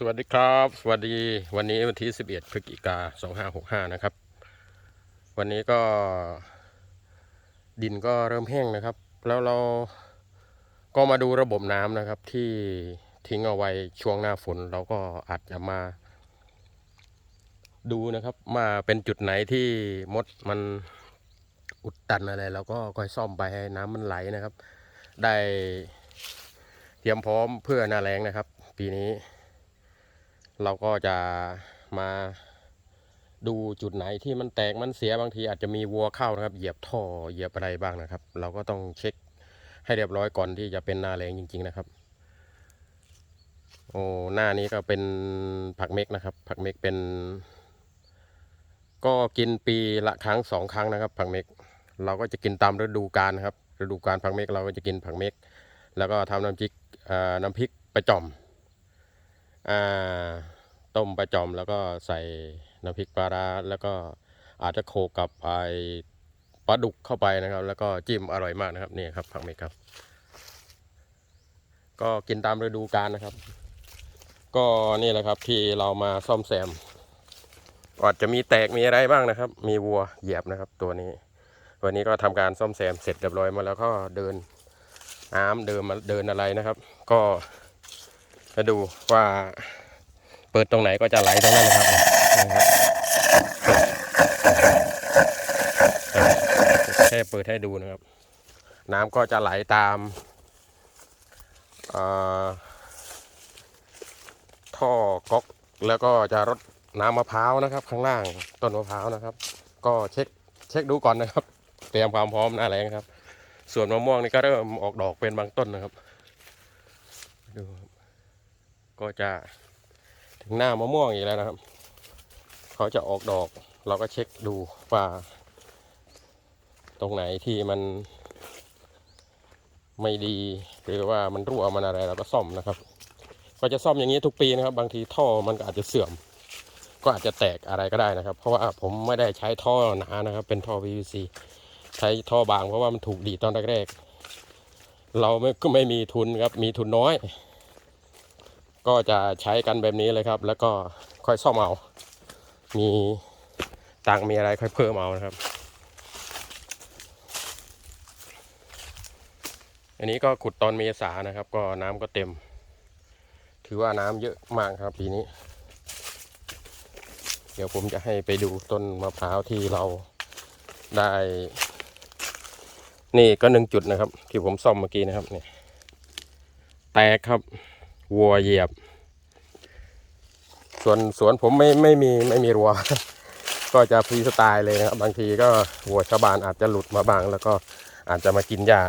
สวัสดีครับ สวัสดีวันนี้วันที่ 11 พฤศจิกา 2565 นะครับ วันนี้ก็ดินก็เริ่มแห้งนะครับ แล้วเราก็มาดูระบบน้ำนะครับ ที่ทิ้งเอาไว้ช่วงหน้าฝน เราก็อาจจะมา ดูนะครับมาเป็นจุดไหนที่มดมันอุดตันอะไรเราก็ค่อยซ่อมไปให้น้ำมันไหลนะครับ ได้เตรียมพร้อมเพื่อหน้าแล้งนะครับ ปีนี้ เราก็จะมาดูจุดไหนที่มันแตกมันเสียบางทีอาจจะมีวัวเข้านะครับ เหยียบท่อเหยียบอะไรบ้างนะครับ เราก็ต้องเช็คให้เรียบร้อยก่อนที่จะเป็นหน้าแรงจริง ๆนะครับ โอ้หน้านี้ก็เป็นผักเม็กนะครับ ผักเม็กเป็น ก็กินปีละครั้งสองครั้งนะครับ ผักเม็กเราก็จะกินตามฤดูกาลนะครับฤดูกาลผักเม็กเราก็จะกินผักเม็กแล้วก็ทำน้ำพริกน้ำพริกประจ่อม ต้มปลาจอมแล้วก็ใส่น้ำพริกปลาร้าแล้วก็อาจจะโขลกกับไอปลาดุกเข้าไปนะครับ แล้วก็จิ้มอร่อยมากนะครับนี่ครับผักเมกครับ ก็กินตามฤดูกาลนะครับ ก็นี่แหละครับที่เรามาซ่อมแซมอาจจะมีแตกมีอะไรบ้างนะครับ มีวัวเหยียบนะครับ ตัวนี้ วันนี้ก็ทำการซ่อมแซมเสร็จเรียบร้อยมาแล้วก็เดินน้ำเดินมาเดินอะไรนะครับ ก็ มาดูว่าเปิดตรงไหนก็จะไหลตรงนั้นนะครับนะครับแค่เปิดให้ดูนะครับ น้ำก็จะไหลตามท่อก๊อกแล้วก็จะรดน้ำมะพร้าวนะครับ ข้างล่างต้นมะพร้าวนะครับ ก็เช็คเช็คดูก่อนนะครับ เตรียมความพร้อมหน้าแรงครับ ส่วนมะม่วงนี่ก็เริ่มออกดอกเป็นบางต้นนะครับดูครับ ก็จะถึงหน้ามะม่วงอีกแล้วนะครับ เขาจะออกดอก เราก็เช็คดูว่าตรงไหนที่มันไม่ดีหรือว่ามันรั่วมันอะไรเราก็ซ่อมนะครับ ก็จะซ่อมอย่างนี้ทุกปีนะครับ บางทีท่อมันก็อาจจะเสื่อม ก็อาจจะแตกอะไรก็ได้นะครับ เพราะว่าผมไม่ได้ใช้ท่อหนานะครับ เป็นท่อ PVC ใช้ท่อบางเพราะว่ามันถูกดีตอนแรกๆเราไม่ก็ไม่มีทุนครับมีทุนน้อย ก็จะใช้กันแบบนี้เลยครับ แล้วก็ค่อยซ่อมเอา มีตังมีอะไรค่อยเพิ่มเอานะครับ อันนี้ก็ขุดตอนเมษานะครับ ก็น้ำก็เต็ม ถือว่าน้ำเยอะมากครับปีนี้ เดี๋ยวผมจะให้ไปดูต้นมะพร้าวที่เราได้ นี่ก็หนึ่งจุดนะครับ ที่ผมซ่อมเมื่อกี้นะครับนี่แตกครับ วัวเหยียบ ส่วนสวนผมไม่ไม่มีไม่มีรัวก็จะฟรีสไตล์เลยนะครับ บางทีก็วัวชาวบ้านอาจจะหลุดมาบ้าง แล้วก็อาจจะมากินหญ้า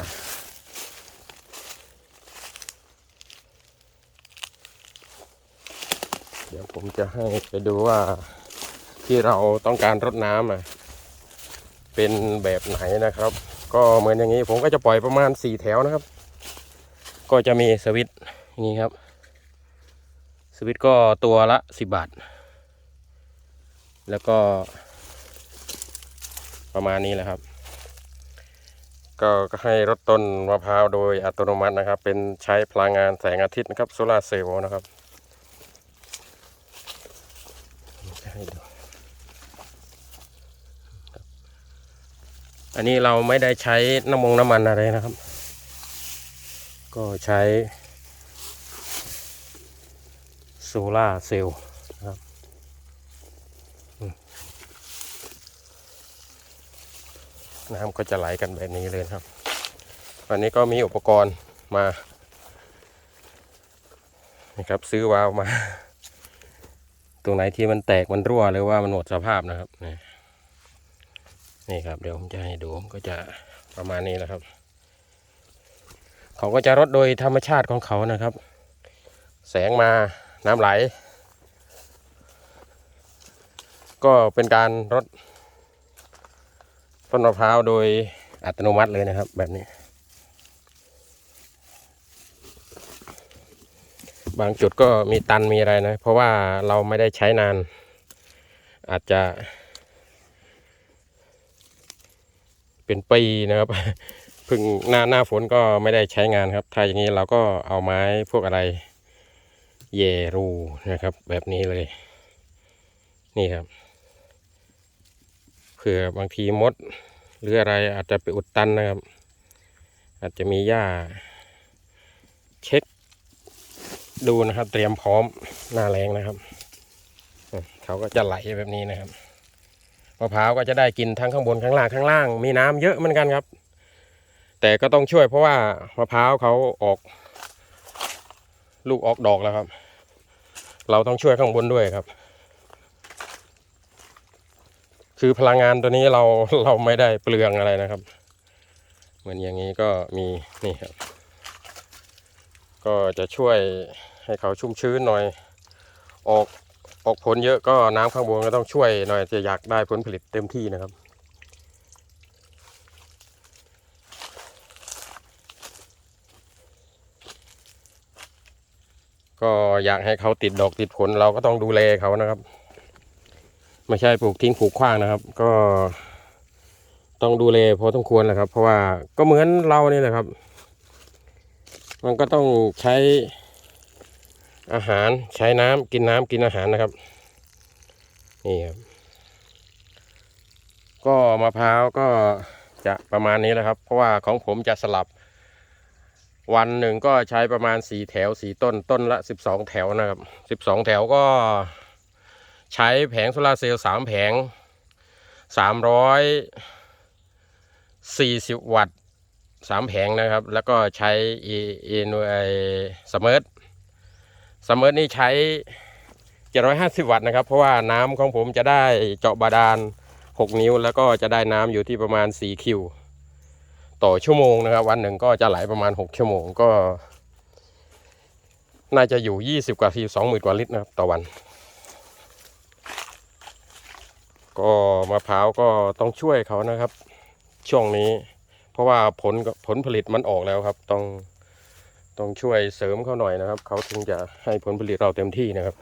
เดี๋ยวผมจะให้ไปดูว่าที่เราต้องการรดน้ำอะเป็นแบบไหนนะครับ ก็เหมือนอย่างนี้ผมก็จะปล่อยประมาณสี่แถวนะครับ ก็จะมีสวิตช์อย่างนี้ครับ สวิตก็ตัวละสิบบาท แล้วก็ ประมาณนี้แหละครับ ก็ให้รดต้นมะพร้าวโดยอัตโนมัตินะครับ เป็นใช้พลังงานแสงอาทิตย์นะครับโซลาร์เซลล์นะครับจะให้ดูครับอันนี้เราไม่ได้ใช้น้ำมงน้ำมันอะไรนะครับ ก็ใช้ โซล่าเซลล์นะครับน้ำก็จะไหลกันแบบนี้เลยครับ วันนี้ก็มีอุปกรณ์มานะครับซื้อวาล์วมา ตรงไหนที่มันแตกมันรั่วหรือว่ามันหมดสภาพนะครับนี่นี่ครับเดี๋ยวผมจะให้ดูก็จะประมาณนี้แหละครับ เขาก็จะรดโดยธรรมชาติของเขานะครับ แสงมา น้ำไหล ก็เป็นการรดต้นมะพร้าวโดยอัตโนมัติเลยนะครับ แบบนี้ บางจุดก็มีตันมีอะไรนะ เพราะว่าเราไม่ได้ใช้นาน อาจจะ เป็นปีนะครับเพึ่งหน้าหน้าฝนก็ไม่ได้ใช้งานครับ ถ้าอย่างนี้เราก็เอาไม้พวกอะไร เยรูนะครับ แบบนี้เลย นี่ครับเผื่อบางทีมดหรืออะไรอาจจะไปอุดตันนะครับ อาจจะมีหญ้าเช็คดูนะครับ เตรียมพร้อมหน้าแรงนะครับ เขาก็จะไหลแบบนี้นะครับมะพร้าวก็จะได้กินทั้งข้างบนข้างล่างข้างล่าง มีน้ำเยอะเหมือนกันครับ แต่ก็ต้องช่วยเพราะว่ามะพร้าวเขาออก ลูกออกดอกแล้วครับ เราต้องช่วยข้างบนด้วยครับ คือพลังงานตัวนี้เราเราไม่ได้เปลืองอะไรนะครับ เหมือนอย่างนี้ก็มีนี่ครับ ก็จะช่วยให้เขาชุ่มชื้นหน่อย ออกออกผลเยอะก็น้ำข้างบนก็ต้องช่วยหน่อยจะอยากได้ผลผลิตเต็มที่นะครับ ก็อยากให้เขาติดดอกติดผลเราก็ต้องดูแลเขานะครับ ไม่ใช่ปลูกทิ้งปลูกขว้างนะครับ ก็ต้องดูแลพอสมควรแหละครับ เพราะว่าก็เหมือนเรานี่แหละครับ มันก็ต้องใช้อาหารใช้น้ำกินน้ำกินอาหารนะครับนี่ครับก็มะพร้าวก็จะประมาณนี้แหละครับ เพราะว่าของผมจะสลับ วันหนึ่งก็ใช้ประมาณสี่แถวสี่ต้นต้นละสิบสองแถวนะครับสิบสองแถวก็ใช้แผงโซลาร์เซลล์สามแผงสามร้อยสี่สิบวัตต์สามแผงนะครับ แล้วก็ใช้เอเอโนไอสมิร์ตสมิร์ตนี่ใช้เจ็ดร้อยห้าสิบวัตต์นะครับ เพราะว่าน้ำของผมจะได้เจาะบาดาลหกนิ้ว แล้วก็จะได้น้ำอยู่ที่ประมาณสี่คิว ต่อชั่วโมงนะครับ วันหนึ่งก็จะไหลประมาณ 6 ชั่วโมงก็ น่าจะอยู่ 20 กว่าทีสองหมื่นกว่าลิตรนะครับต่อวัน ก็มะพร้าวก็ต้องช่วยเขานะครับ ช่วงนี้ เพราะว่าผลผลผลิตมันออกแล้วครับ ต้องต้องช่วยเสริมเขาหน่อยนะครับ เขาถึงจะให้ผลผลิตเราเต็มที่นะครับ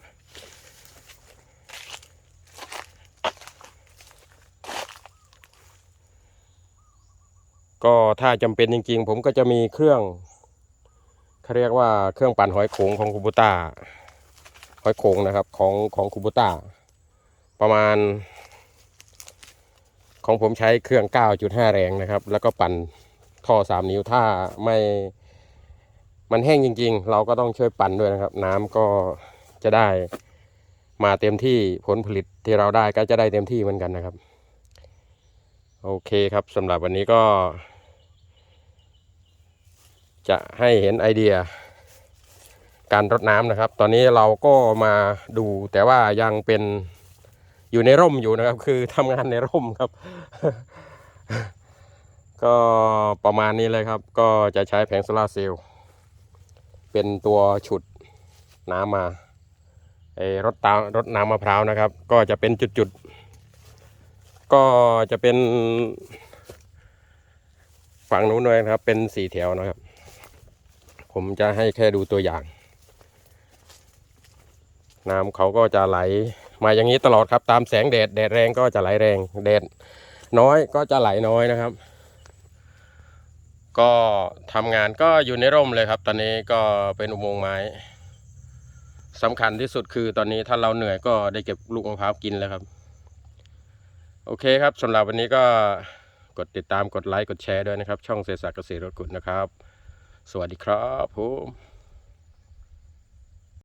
ก็ถ้าจำเป็นจริงๆ ผมก็จะมีเครื่องเขาเรียกว่าเครื่องปั่นหอยโขงของคูบูต้าหอยโขงนะครับของของคูบูต้าประมาณ ของผมใช้เครื่อง 9.5 แรงนะครับ แล้วก็ปั่นท่อ 3 นิ้วถ้าไม่มันแห้งจริง ๆ เราก็ต้องช่วยปั่นด้วยนะครับ น้ำก็จะได้มาเต็มที่ผลผลิตที่เราได้ก็จะได้เต็มที่เหมือนกันนะครับ โอเคครับสำหรับวันนี้ก็ จะให้เห็นไอเดีย การรดน้ำนะครับ ตอนนี้เราก็มาดูแต่ว่ายังเป็นอยู่ในร่มอยู่นะครับ คือทำงานในร่มครับ ก็ประมาณนี้เลยครับ ก็จะใช้แผงโซลาร์เซลล์เป็นตัวฉุดน้ำมาไอ้รถตารถน้ำมะพร้าวนะครับ ก็จะเป็นจุดๆ ก็จะเป็นฝั่งนู้นด้วยครับ เป็นสี่แถวนะครับ ผมจะให้แค่ดูตัวอย่าง น้ำเขาก็จะไหลมาอย่างนี้ตลอดครับ ตามแสงแดดแดดแรงก็จะไหลแรงแดดน้อยก็จะไหลน้อยนะครับ ก็ทำงานก็อยู่ในร่มเลยครับ ตอนนี้ก็เป็นอุโมงค์ไม้สำคัญที่สุดคือตอนนี้ถ้าเราเหนื่อยก็ได้เก็บลูกมะพร้าวกินแล้วครับ โอเคครับสำหรับวันนี้ก็กดติดตามกดไลค์กดแชร์ด้วยนะครับ ช่องเศรษฐศาสตร์เกษตรรถกุดนะครับ สวัสดีครับผม